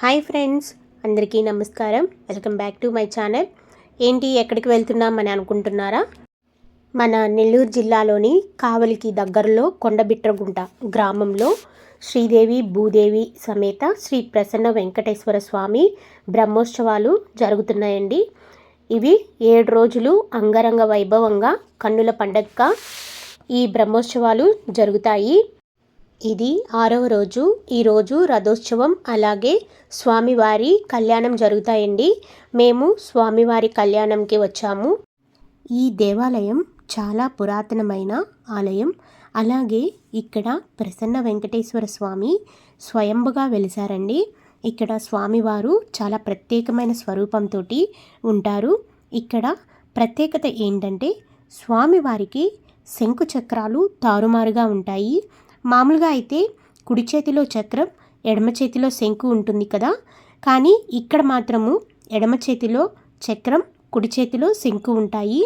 Hi friends అందరికీ నమస్కారం. Welcome back to my channel. ఏంటి ఎక్కడికి వెళ్తున్నామని అనుకుంటున్నారా? మన నెల్లూరు జిల్లాలోని కావలికి దగ్గరలో కొండబిట్రగుంట గ్రామంలో శ్రీదేవి భూదేవి సమేత శ్రీ ప్రసన్న వెంకటేశ్వర స్వామి బ్రహ్మోత్సవాలు జరుగుతున్నాయండి. ఇవి ఏడు రోజులు అంగరంగ వైభవంగా కన్నుల పండగగా ఈ బ్రహ్మోత్సవాలు జరుగుతాయి. ఇది ఆరవ రోజు. ఈరోజు రథోత్సవం అలాగే స్వామివారి కళ్యాణం జరుగుతాయండి. మేము స్వామివారి కళ్యాణంకి వచ్చాము. ఈ దేవాలయం చాలా పురాతనమైన ఆలయం. అలాగే ఇక్కడ ప్రసన్న వెంకటేశ్వర స్వామి స్వయంభుగా వెలిసారండి. ఇక్కడ స్వామివారు చాలా ప్రత్యేకమైన స్వరూపంతో ఉంటారు. ఇక్కడ ప్రత్యేకత ఏంటంటే స్వామివారికి శంకు చక్రాలు తారుమారుగా ఉంటాయి. మామూలుగా అయితే కుడి చేతిలో చక్రం ఎడమ చేతిలో శంకు ఉంటుంది కదా. కానీ ఇక్కడ మాత్రము ఎడమ చేతిలో చక్రం కుడి చేతిలో శంకు ఉంటాయి.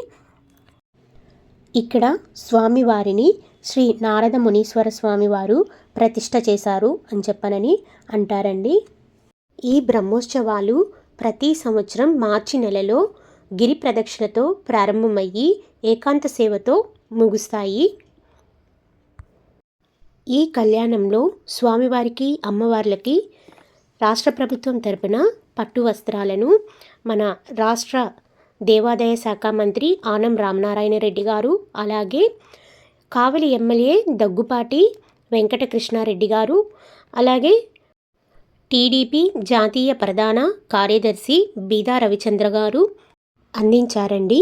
ఇక్కడ స్వామివారిని శ్రీ నారద మునీశ్వర స్వామివారు ప్రతిష్ట చేశారు అని చెప్పనని అంటారండి. ఈ బ్రహ్మోత్సవాలు ప్రతి సంవత్సరం మార్చి నెలలో గిరి ప్రదక్షిణతో ప్రారంభమయ్యి ఏకాంత సేవతో ముగుస్తాయి. ఈ కళ్యాణంలో స్వామివారికి అమ్మవార్లకి రాష్ట్ర ప్రభుత్వం తరపున పట్టు వస్త్రాలను మన రాష్ట్ర దేవాదాయ శాఖ మంత్రి ఆనం రామనారాయణ రెడ్డి గారు అలాగే కావలి ఎమ్మెల్యే దగ్గుపాటి వెంకటకృష్ణారెడ్డి గారు అలాగే టీడీపీ జాతీయ ప్రధాన కార్యదర్శి బీదా రవిచంద్ర గారు అందించారండి.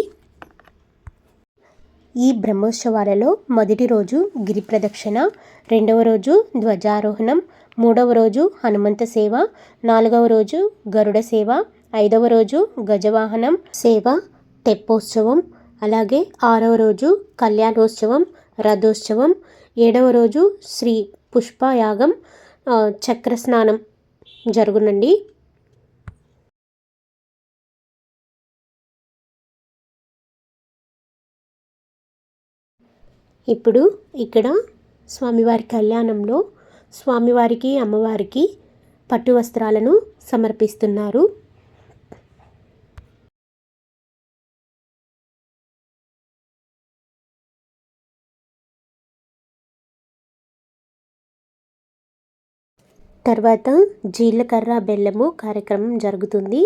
ఈ బ్రహ్మోత్సవాలలో మొదటి రోజు గిరి ప్రదక్షిణ రెండవ రోజు ధ్వజారోహణం మూడవ రోజు హనుమంత సేవ నాలుగవ రోజు గరుడ సేవ ఐదవ రోజు గజవాహనం సేవ తెప్పోత్సవం అలాగే ఆరవ రోజు కళ్యాణోత్సవం రథోత్సవం ఏడవ రోజు శ్రీ పుష్పయాగం చక్రస్నానం జరుగునండి. ఇప్పుడు ఇక్కడ స్వామివారి కళ్యాణంలో స్వామివారికి అమ్మవారికి పట్టు వస్త్రాలను సమర్పిస్తున్నారు. తర్వాత జీలకర్ర బెల్లము కార్యక్రమం జరుగుతుంది.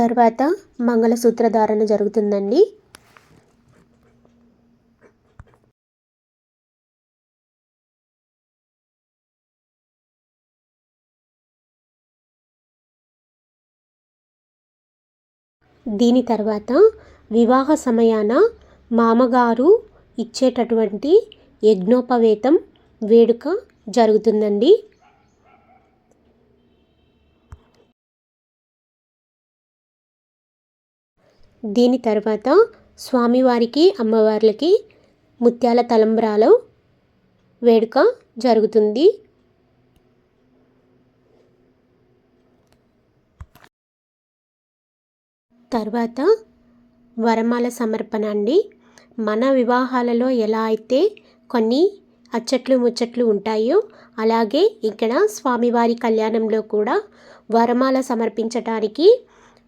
తర్వాత మంగళసూత్ర ధారణ జరుగుతుందండి. దీని తర్వాత వివాహ సమయాన మామగారు ఇచ్చేటటువంటి యజ్ఞోపవేతం వేడుక జరుగుతుందండి. దీని తర్వాత స్వామివారికి అమ్మవార్లకి ముత్యాల తలంబ్రాలో వేడుక జరుగుతుంది. తర్వాత వరమాల సమర్పణ అండి. మన వివాహాలలో ఎలా అయితే కొన్ని అచ్చట్లు ముచ్చట్లు ఉంటాయో అలాగే ఇక్కడ స్వామివారి కళ్యాణంలో కూడా వరమాల సమర్పించటానికి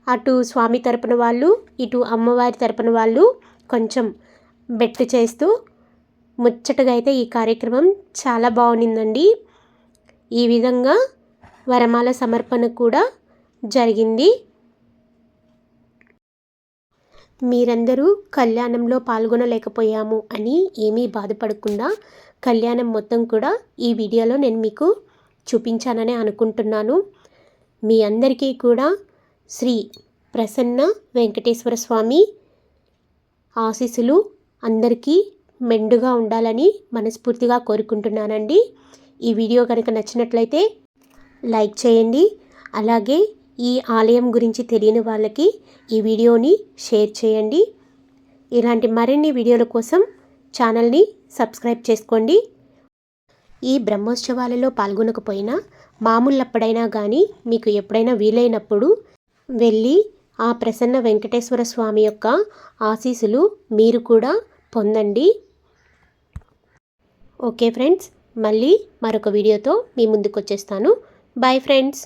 అటు స్వామి తరపున వాళ్ళు ఇటు అమ్మవారి తరపున వాళ్ళు కొంచెం బెట్టు చేస్తూ ముచ్చటగా అయితే ఈ కార్యక్రమం చాలా బాగుండిందండి. ఈ విధంగా వరమాల సమర్పణ కూడా జరిగింది. మీరందరూ కళ్యాణంలో పాల్గొనలేకపోయాము అని ఏమీ బాధపడకుండా కళ్యాణం మొత్తం కూడా ఈ వీడియోలో నేను మీకు చూపించానని అనుకుంటున్నాను. మీ అందరికీ కూడా శ్రీ ప్రసన్న వెంకటేశ్వర స్వామి ఆశీస్సులు అందరికీ మెండుగా ఉండాలని మనస్ఫూర్తిగా కోరుకుంటున్నానండి. ఈ వీడియో కనుక నచ్చినట్లయితే లైక్ చేయండి. అలాగే ఈ ఆలయం గురించి తెలియని వాళ్ళకి ఈ వీడియోని షేర్ చేయండి. ఇలాంటి మరిన్ని వీడియోల కోసం ఛానల్ని సబ్స్క్రైబ్ చేసుకోండి. ఈ బ్రహ్మోత్సవాలలో పాల్గొనకపోయినా మామూలప్పుడైనా కానీ మీకు ఎప్పుడైనా వీలైనప్పుడు వెళ్ళి ఆ ప్రసన్న వెంకటేశ్వర స్వామి యొక్క ఆశీస్సులు మీరు కూడా పొందండి. ఓకే ఫ్రెండ్స్ మళ్ళీ మరొక వీడియోతో మీ ముందుకు వచ్చేస్తాను. Bye friends